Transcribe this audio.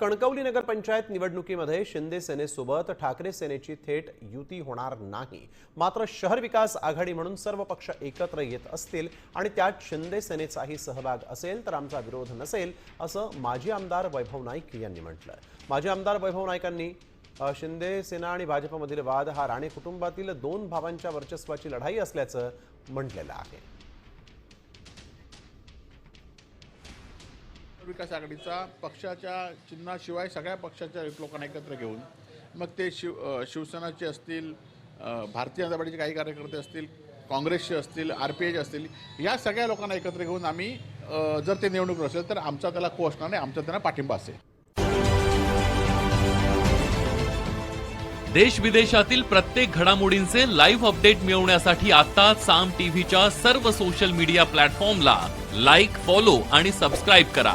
कणकवली नगरपंचायत निवडणुकीमध्ये शिंदे सेनेसोबत ठाकरे सेनेची थेट युती होणार नाही. मात्र शहर विकास आघाडी म्हणून सर्व पक्ष एकत्र येत असतील आणि त्यात शिंदे सेनेचाही सहभाग असेल तर आमचा विरोध नसेल असं माजी आमदार वैभव नाईक यांनी म्हटलं माजी आमदार वैभव नाईकांनी शिंदे सेना आणि भाजपमधील वाद हा राणे कुटुंबातील दोन भावांच्या वर्चस्वाची लढाई असल्याचं म्हटलेलं आहे. विकास आघाडीचा पक्षाच्या चिन्हाशिवाय सगळ्या पक्षाच्या लोकांना एकत्र घेऊन. मग ते शिव शिवसेनाचे असतील भारतीय जनता पार्टीचे काही कार्यकर्ते असतील काँग्रेसचे असतील आर पी एचे असतील या सगळ्या लोकांना एकत्र घेऊन आम्ही जर ते निवडणूक असेल तर आमचा त्याला को असणार नाही आमचा त्यांना पाठिंबा असेल. देश विदेशातील प्रत्येक घडामोडींचे लाईव्ह अपडेट मिळवण्यासाठी आता साम टीव्हीच्या सर्व सोशल मीडिया प्लॅटफॉर्मला लाईक फॉलो आणि सबस्क्राईब करा.